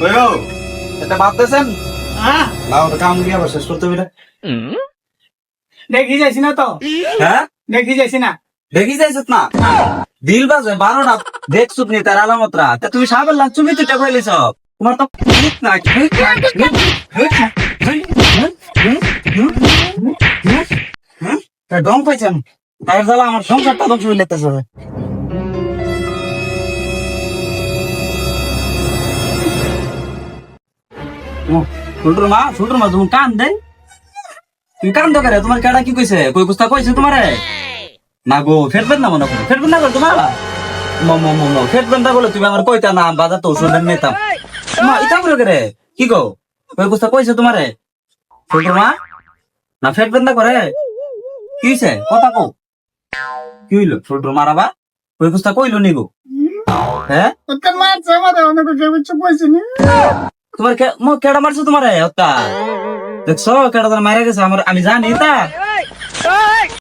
কইও এটা বাদ দেছেন হ্যাঁ না ওটা কাম দিয়ে আবার শেষ করতে হবে দেখি যাইছি না তো হ্যাঁ দেখি যাইছি না দেখি যাইছত না দিল বাজে বারোটা দেখছ নি তার আলামতরা তা তুমি সাবের লাগ তুমি তো টেকাইলে সব তোমার তো ঠিক না ডং পাইছেন তাই জ্বালা আমার সংসারটা ধ্বংস হয়ে লেতেছে ফুলটুর মা ফুলটুর মা, তুমি কান দেয় তুমি কান? দো করে তোমার কেডা কি কইছে? কই কুস্তা কইছে তোমারে? না গো ফেটবেন না মনে করো ফেটবেন না করো তোমার? ম ম ম ফেটবেন না বলে তুমি আমার কইতা না বাজার তো ওষুধ নিতাম। মা, ইতা করে করে? কি গো? কই কুস্তা কইছে তোমারে? ফুলটুর মা? না ফেটবেন না করে কি হইছে? কথা কও। কি হইল? ফুলটুর মারাবা কই কুস্তা কইলো নি গো? হ্যাঁ? ওকে মারছে আমাদের, অনেক কেউ চুপ হয়েছে নি। তোমার কেডা মারছো তোমার? দেখছ কেডা মারা গেছে? আমার আমি জানি তা।